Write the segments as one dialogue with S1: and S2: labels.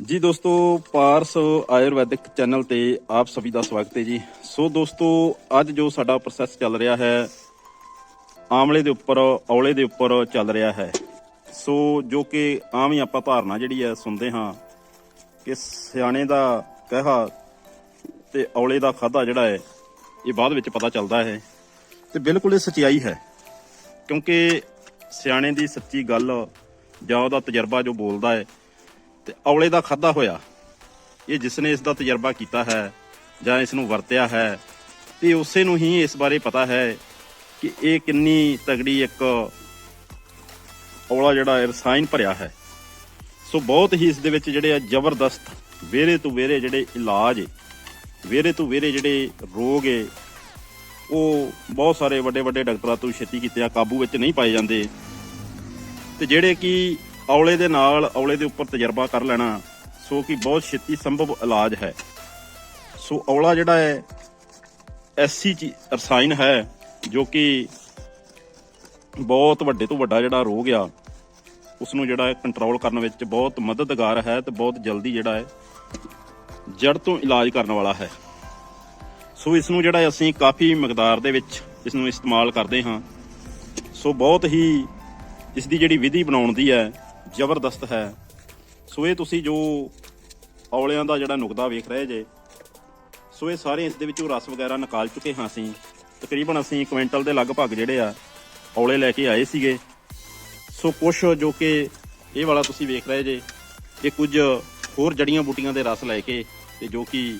S1: ਜੀ ਦੋਸਤੋ, ਪਾਰਸ ਆਯੁਰਵੈਦਿਕ ਚੈਨਲ ਤੇ ਆਪ ਸਭੀ ਦਾ ਸਵਾਗਤ ਹੈ ਜੀ। ਸੋ ਦੋਸਤੋ, ਅੱਜ ਜੋ ਸਾਡਾ ਪ੍ਰੋਸੈਸ ਚੱਲ ਰਿਹਾ ਹੈ, ਆਮਲੇ ਦੇ ਉੱਪਰ, ਔਲੇ ਦੇ ਉੱਪਰ ਚੱਲ ਰਿਹਾ ਹੈ। ਸੋ ਜੋ ਕਿ ਆਮ ਹੀ ਆਪਾਂ ਧਾਰਨਾ ਜਿਹੜੀ ਹੈ, ਸੁਣਦੇ ਹਾਂ ਕਿ ਸਿਆਣੇ ਦਾ ਕਹਾ ਤੇ ਔਲੇ ਦਾ ਖਾਦਾ ਜਿਹੜਾ ਹੈ, ਇਹ ਬਾਅਦ ਵਿੱਚ ਪਤਾ ਚੱਲਦਾ ਹੈ। ਤੇ ਬਿਲਕੁਲ ਇਹ ਸਚਾਈ ਹੈ, ਕਿਉਂਕਿ ਸਿਆਣੇ ਦੀ ਸੱਚੀ ਗੱਲ ਜਾਂ ਉਹਦਾ ਤਜਰਬਾ ਜੋ ਬੋਲਦਾ ਹੈ ਤੇ ਔਲੇ ਦਾ ਖਾਦਾ ਹੋਇਆ। ਇਹ ਜਿਸ ਨੇ ਇਸ ਦਾ ਤਜਰਬਾ ਕੀਤਾ ਹੈ ਜਾਂ ਇਸ ਨੂੰ ਵਰਤਿਆ ਹੈ, ਤੇ ਉਸੇ ਨੂੰ ਹੀ ਇਸ ਬਾਰੇ ਪਤਾ ਹੈ ਕਿ ਇਹ ਕਿੰਨੀ ਤਗੜੀ ਇੱਕ ਔਲਾ ਜਿਹੜਾ ਰਸਾਇਣ ਭਰਿਆ ਹੈ। ਸੋ ਬਹੁਤ ਹੀ ਇਸ ਦੇ ਵਿੱਚ ਜਿਹੜੇ ਆ ਜ਼ਬਰਦਸਤ ਵੇਰੇ ਤੋਂ ਵੇਰੇ ਜਿਹੜੇ ਇਲਾਜ ਏ ਵੇਰੇ ਤੋਂ ਵੇਰੇ ਜਿਹੜੇ ਰੋਗ ਏ, ਉਹ ਬਹੁਤ ਸਾਰੇ ਵੱਡੇ ਵੱਡੇ ਡਾਕਟਰਾਂ ਤੋਂ ਛੇਤੀ ਕੀਤੇ ਆ, ਕਾਬੂ ਵਿੱਚ ਨਹੀਂ ਪਾਏ ਜਾਂਦੇ। ਤੇ ਜਿਹੜੇ ਕਿ ਔਲੇ ਦੇ ਨਾਲ ਔਲੇ ਦੇ ਉੱਪਰ ਤਜਰਬਾ ਕਰ ਲੈਣਾ, ਸੋ ਕਿ ਬਹੁਤ ਛੇਤੀ ਸੰਭਵ ਇਲਾਜ ਹੈ। ਸੋ ਔਲਾ ਜਿਹੜਾ ਹੈ ਐਸੀ ਚੀ- ਰਸਾਇਣ ਹੈ, ਜੋ ਕਿ ਬਹੁਤ ਵੱਡੇ ਤੋਂ ਵੱਡਾ ਜਿਹੜਾ ਰੋਗ ਆ ਉਸ ਨੂੰ ਜਿਹੜਾ ਹੈ ਕੰਟਰੋਲ ਕਰਨ ਵਿੱਚ ਬਹੁਤ ਮਦਦਗਾਰ ਹੈ ਤੇ ਬਹੁਤ ਜਲਦੀ ਜਿਹੜਾ ਹੈ ਜੜ ਤੋਂ ਇਲਾਜ ਕਰਨ ਵਾਲਾ ਹੈ। ਸੋ ਇਸ ਨੂੰ ਜਿਹੜਾ ਅਸੀਂ ਕਾਫੀ ਮਕਦਾਰ ਦੇ ਵਿੱਚ ਇਸ ਨੂੰ ਇਸਤੇਮਾਲ ਕਰਦੇ ਹਾਂ। ਸੋ ਬਹੁਤ ਹੀ ਇਸ ਦੀ ਜਿਹੜੀ ਵਿਧੀ ਬਣਾਉਣ ਦੀ ਹੈ ਜ਼ਬਰਦਸਤ ਹੈ। ਸੋ ਇਹ ਤੁਸੀਂ ਜੋ ਔਲਿਆਂ ਦਾ ਜਿਹੜਾ ਨੁਕਦਾ ਵੇਖ ਰਹੇ ਜੇ, ਸੋ ਇਹ ਸਾਰੇ ਇਸ ਦੇ ਵਿੱਚੋਂ ਰਸ ਵਗੈਰਾ ਨਿਕਾਲ ਚੁੱਕੇ ਹਾਂ ਅਸੀਂ। ਤਕਰੀਬਨ ਅਸੀਂ ਕੁਇੰਟਲ ਦੇ ਲਗਭਗ ਜਿਹੜੇ ਆ, ਔਲੇ ਲੈ ਕੇ ਆਏ ਸੀਗੇ। ਸੋ ਕੁਛ ਜੋ ਕਿ ਇਹ ਵਾਲਾ ਤੁਸੀਂ ਵੇਖ ਰਹੇ ਜੇ, ਇਹ ਕੁਝ ਹੋਰ ਜੜੀਆਂ ਬੂਟੀਆਂ ਦੇ ਰਸ ਲੈ ਕੇ ਤੇ ਜੋ ਕਿ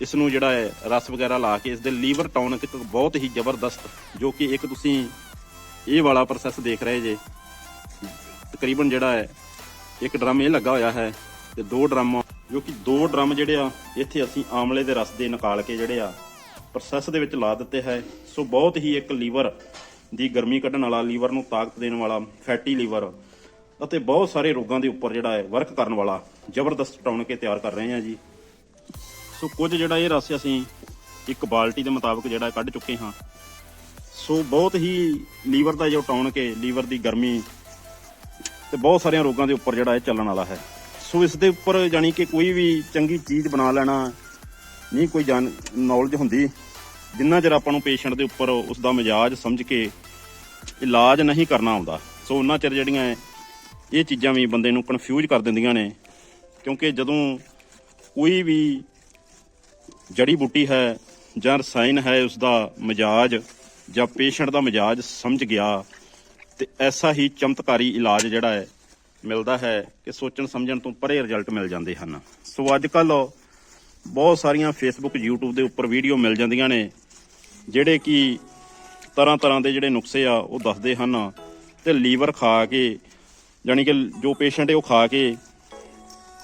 S1: ਇਸ ਨੂੰ ਜਿਹੜਾ ਹੈ, ਰਸ ਵਗੈਰਾ ਲਾ ਕੇ ਇਸ ਦੇ ਲੀਵਰ ਟੌਨਿਕ ਇੱਕ ਬਹੁਤ ਹੀ ਜ਼ਬਰਦਸਤ ਜੋ ਕਿ ਇੱਕ ਤੁਸੀਂ ਇਹ ਵਾਲਾ ਪ੍ਰੋਸੈਸ ਦੇਖ ਰਹੇ ਜੇ। ਤਕਰੀਬਨ ਜਿਹੜਾ ਹੈ, ਇੱਕ ਡਰਮ ਇਹ ਲੱਗਾ ਹੋਇਆ ਹੈ ਤੇ ਦੋ ਡਰਮ ਜੋ ਕਿ ਦੋ ਡਰਮ ਜਿਹੜੇ ਆ, ਇੱਥੇ ਅਸੀਂ ਆਮਲੇ ਦੇ ਰਸ ਦੇ ਨਿਕਾਲ ਕੇ ਜਿਹੜੇ ਆ ਪ੍ਰੋਸੈਸ ਦੇ ਵਿੱਚ ਲਾ ਦਿੱਤੇ ਹੈ। ਸੋ ਬਹੁਤ ਹੀ ਇੱਕ ਲੀਵਰ ਦੀ ਗਰਮੀ ਕੱਢਣ ਵਾਲਾ, ਲੀਵਰ ਨੂੰ ਤਾਕਤ ਦੇਣ ਵਾਲਾ ਫੈਟੀ ਲੀਵਰ ਅਤੇ ਬਹੁਤ ਸਾਰੇ ਰੋਗਾਂ ਦੇ ਉੱਪਰ ਜਿਹੜਾ ਹੈ ਵਰਕ ਕਰਨ ਵਾਲਾ, ਜ਼ਬਰਦਸਤ ਟੌਣ ਕੇ ਤਿਆਰ ਕਰ ਰਹੇ ਹਾਂ ਜੀ। ਸੋ ਕੁਝ ਜਿਹੜਾ ਇਹ ਰਸ ਅਸੀਂ ਇੱਕ ਬਾਲਟੀ ਦੇ ਮੁਤਾਬਕ ਜਿਹੜਾ ਕੱਢ ਚੁੱਕੇ ਹਾਂ। ਸੋ ਬਹੁਤ ਹੀ ਲੀਵਰ ਦਾ ਜੋ ਟੌਣ ਕੇ ਲੀਵਰ ਦੀ ਗਰਮੀ ਤੇ ਬਹੁਤ ਸਾਰਿਆਂ ਰੋਗਾਂ ਦੇ ਉੱਪਰ ਜਿਹੜਾ ਇਹ ਚੱਲਣ ਵਾਲਾ ਹੈ। ਸੋ ਇਸ ਦੇ ਉੱਪਰ ਜਾਨੀ ਕਿ ਕੋਈ ਵੀ ਚੰਗੀ ਚੀਜ਼ ਬਣਾ ਲੈਣਾ, ਨਹੀਂ ਕੋਈ ਜਾਣ ਨੌਲੇਜ ਹੁੰਦੀ, ਜਿੰਨਾ ਚਿਰ ਆਪਾਂ ਨੂੰ ਪੇਸ਼ੈਂਟ ਦੇ ਉੱਪਰ ਉਸ ਦਾ ਮਿਜਾਜ ਸਮਝ ਕੇ ਇਲਾਜ ਨਹੀਂ ਕਰਨਾ ਆਉਂਦਾ। ਸੋ ਉਹਨਾਂ ਚਿਰ ਜਿਹੜੀਆਂ ਇਹ- ਚੀਜ਼ਾਂ ਵੀ ਬੰਦੇ ਨੂੰ ਕਨਫਿਊਜ਼ ਕਰ ਦਿੰਦੀਆਂ ਨੇ, ਕਿਉਂਕਿ ਜਦੋਂ ਕੋਈ ਵੀ ਜੜੀ ਬੂਟੀ ਹੈ ਜਾਂ ਰਸਾਇਣ ਹੈ ਉਸ ਦਾ ਮਿਜਾਜ ਜਾਂ ਪੇਸ਼ੈਂਟ ਦਾ ਮਿਜਾਜ ਸਮਝ ਗਿਆ ਤੇ ਐਸਾ ਹੀ ਚਮਤਕਾਰੀ ਇਲਾਜ ਜਿਹੜਾ ਹੈ, ਮਿਲਦਾ ਹੈ ਕਿ ਸੋਚਣ ਸਮਝਣ ਤੋਂ ਪਰੇ ਰਿਜ਼ਲਟ ਮਿਲ ਜਾਂਦੇ ਹਨ। ਸੋ ਅੱਜ ਕੱਲ ਬਹੁਤ ਸਾਰੀਆਂ ਫੇਸਬੁੱਕ YouTube ਦੇ ਉੱਪਰ ਵੀਡੀਓ ਮਿਲ ਜਾਂਦੀਆਂ ਨੇ, ਜਿਹੜੇ ਕਿ ਤਰ੍ਹਾਂ ਤਰ੍ਹਾਂ ਦੇ ਜਿਹੜੇ ਨੁਕਸੇ ਆ, ਉਹ ਦੱਸਦੇ ਹਨ ਤੇ ਲੀਵਰ ਖਾ ਕੇ ਜਾਨੀ ਕਿ ਜੋ ਪੇਸ਼ੈਂਟ ਹੈ ਉਹ ਖਾ ਕੇ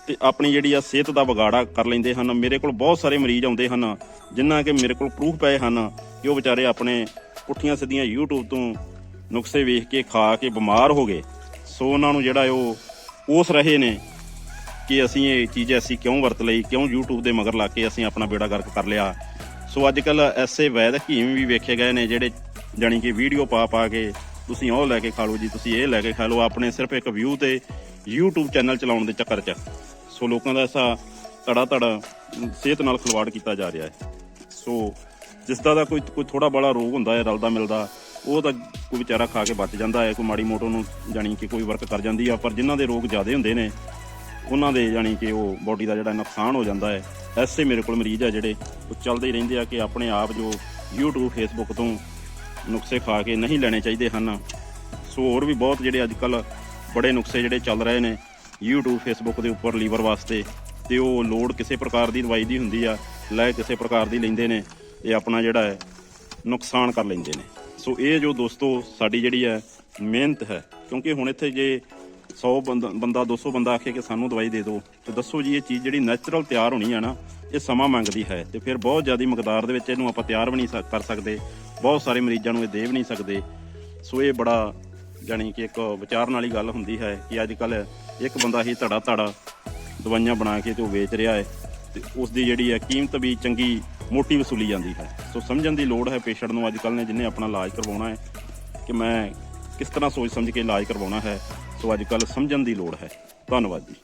S1: ਤੇ ਆਪਣੀ ਜਿਹੜੀ ਆ ਸਿਹਤ ਦਾ ਵਿਗਾੜਾ ਕਰ ਲੈਂਦੇ ਹਨ। ਮੇਰੇ ਕੋਲ ਬਹੁਤ ਸਾਰੇ ਮਰੀਜ਼ ਆਉਂਦੇ ਹਨ ਜਿਨ੍ਹਾਂ ਕਿ ਮੇਰੇ ਕੋਲ ਪ੍ਰੂਫ ਪਏ ਹਨ ਕਿ ਉਹ ਵਿਚਾਰੇ ਆਪਣੇ ਪੁੱਠੀਆਂ ਸਿੱਧੀਆਂ YouTube ਤੋਂ ਨੁਕਸੇ ਵੇਖ ਕੇ ਖਾ ਕੇ ਬਿਮਾਰ ਹੋ ਗਏ। ਸੋ ਉਹਨਾਂ ਨੂੰ ਜਿਹੜਾ ਹੈ ਉਹ, ਉਸ ਰਹੇ ਨੇ ਕਿ ਅਸੀਂ ਇਹ ਚੀਜ਼ ਐਸੀ ਕਿਉਂ ਵਰਤ ਲਈ, ਕਿਉਂ YouTube ਦੇ ਮਗਰ ਲਾ ਕੇ ਅਸੀਂ ਆਪਣਾ ਬੇੜਾ ਗਰਕ ਕਰ ਲਿਆ। ਸੋ ਅੱਜ ਕੱਲ ਐਸੇ ਵੈਦ ਹਕੀਮ ਵੀ ਵੇਖੇ ਗਏ ਨੇ ਜਿਹੜੇ ਜਾਣੀ ਕਿ ਵੀਡੀਓ ਪਾ ਪਾ ਕੇ ਤੁਸੀਂ ਉਹ ਲੈ ਕੇ ਖਾ ਲਓ ਜੀ, ਤੁਸੀਂ ਇਹ ਲੈ ਕੇ ਖਾ ਲਓ। ਆਪਣੇ ਸਿਰਫ ਇੱਕ ਵਿਊ ਤੇ YouTube ਚੈਨਲ ਚਲਾਉਣ ਦੇ ਚੱਕਰ 'ਚ। ਸੋ ਲੋਕਾਂ ਦਾ ਐਸਾ ਧੜਾ ਧੜਾ ਸਿਹਤ ਨਾਲ ਖਿਲਵਾੜ ਕੀਤਾ ਜਾ ਰਿਹਾ ਹੈ। ਸੋ ਜਿਸ ਦਾ ਦਾ ਕੋਈ ਕੋਈ ਥੋੜਾ ਬੜਾ ਰੋਗ ਹੁੰਦਾ ਹੈ ਰਲਦਾ ਮਿਲਦਾ ਉਹ ਤਾਂ ਕੋਈ ਵਿਚਾਰਾ ਖਾ ਕੇ ਬਚ ਜਾਂਦਾ ਹੈ, ਕੋਈ ਮਾੜੀ ਮੋਟੋ ਨੂੰ ਜਾਣੀ ਕਿ ਕੋਈ ਵਰਕ ਕਰ ਜਾਂਦੀ ਆ, ਪਰ ਜਿਨ੍ਹਾਂ ਦੇ ਰੋਗ ਜ਼ਿਆਦੇ ਹੁੰਦੇ ਨੇ, ਉਹਨਾਂ ਦੇ ਜਾਣੀ ਕਿ ਉਹ ਬਾਡੀ ਦਾ ਜਿਹੜਾ ਨੁਕਸਾਨ ਹੋ ਜਾਂਦਾ ਹੈ। ਐਸੇ ਮੇਰੇ ਕੋਲ ਮਰੀਜ਼ ਆ ਜਿਹੜੇ ਉਹ ਚੱਲਦੇ ਹੀ ਰਹਿੰਦੇ ਆ ਕਿ ਆਪਣੇ ਆਪ ਜੋ YouTube, Facebook ਤੋਂ ਨੁਕਸੇ ਖਾ ਕੇ ਨਹੀਂ ਲੈਣੇ ਚਾਹੀਦੇ ਹਨ। ਸੋ ਹੋਰ ਵੀ ਬਹੁਤ ਜਿਹੜੇ ਅੱਜ ਕੱਲ ਬੜੇ ਨੁਕਸੇ ਜਿਹੜੇ ਚੱਲ ਰਹੇ ਨੇ YouTube, Facebook ਦੇ ਉੱਪਰ ਲੀਵਰ ਵਾਸਤੇ, ਤੇ ਉਹ ਲੋੜ ਕਿਸੇ ਪ੍ਰਕਾਰ ਦੀ, ਦਵਾਈ ਦੀ ਹੁੰਦੀ ਆ, ਲੈ ਕਿਸੇ ਪ੍ਰਕਾਰ ਦੀ ਲੈਂਦੇ ਨੇ, ਇਹ ਆਪਣਾ ਜਿਹੜਾ ਹੈ, ਨੁਕਸਾਨ ਕਰ ਲੈਂਦੇ ਨੇ। ਸੋ ਇਹ ਜੋ ਦੋਸਤੋ ਸਾਡੀ ਜਿਹੜੀ ਹੈ ਮਿਹਨਤ ਹੈ, ਕਿਉਂਕਿ ਹੁਣ ਇੱਥੇ ਜੇ 100 ਬੰਦਾ ਬੰਦਾ 200 ਬੰਦਾ ਆਖੇ ਕਿ ਸਾਨੂੰ ਦਵਾਈ ਦੇ ਦਿਓ, ਤੇ ਦੱਸੋ ਜੀ ਇਹ ਚੀਜ਼ ਜਿਹੜੀ ਨੈਚੁਰਲ ਤਿਆਰ ਹੋਣੀ ਆ ਨਾ, ਇਹ ਸਮਾਂ ਮੰਗਦੀ ਹੈ ਤੇ ਫਿਰ ਬਹੁਤ ਜ਼ਿਆਦੀ ਮਕਦਾਰ ਦੇ ਵਿੱਚ ਇਹਨੂੰ ਆਪਾਂ ਤਿਆਰ ਵੀ ਨਹੀਂ ਸਕ- ਕਰ ਸਕਦੇ, ਬਹੁਤ ਸਾਰੇ ਮਰੀਜ਼ਾਂ ਨੂੰ ਇਹ ਦੇ ਵੀ ਨਹੀਂ ਸਕਦੇ। ਸੋ ਇਹ ਬੜਾ ਜਾਣੀ ਕਿ ਇੱਕ ਵਿਚਾਰਨ ਵਾਲੀ ਗੱਲ ਹੁੰਦੀ ਹੈ ਕਿ ਅੱਜ ਕੱਲ ਇੱਕ ਬੰਦਾ ਹੀ ਧੜਾ ਧੜਾ ਦਵਾਈਆਂ ਬਣਾ ਕੇ ਤੇ ਉਹ ਵੇਚ ਰਿਹਾ ਹੈ, ਤੇ ਉਸ ਦੀ ਜਿਹੜੀ ਹੈ ਕੀਮਤ ਵੀ ਚੰਗੀ ਮੋਟੀ ਵਸੂਲੀ ਜਾਂਦੀ ਹੈ। ਸੋ ਸਮਝਣ ਦੀ ਲੋੜ ਹੈ ਪੇਸ਼ੈਂਟ ਨੂੰ। ਅੱਜ ਕੱਲ ਨੇ ਜਿਹਨੇ ਆਪਣਾ ਇਲਾਜ ਕਰਵਾਉਣਾ ਹੈ ਕਿ ਮੈਂ ਕਿਸ ਤਰ੍ਹਾਂ ਸੋਚ ਸਮਝ ਕੇ ਇਲਾਜ ਕਰਵਾਉਣਾ ਹੈ, ਸੋ ਅੱਜ ਕੱਲ ਸਮਝਣ ਦੀ ਲੋੜ ਹੈ। ਧੰਨਵਾਦ ਜੀ।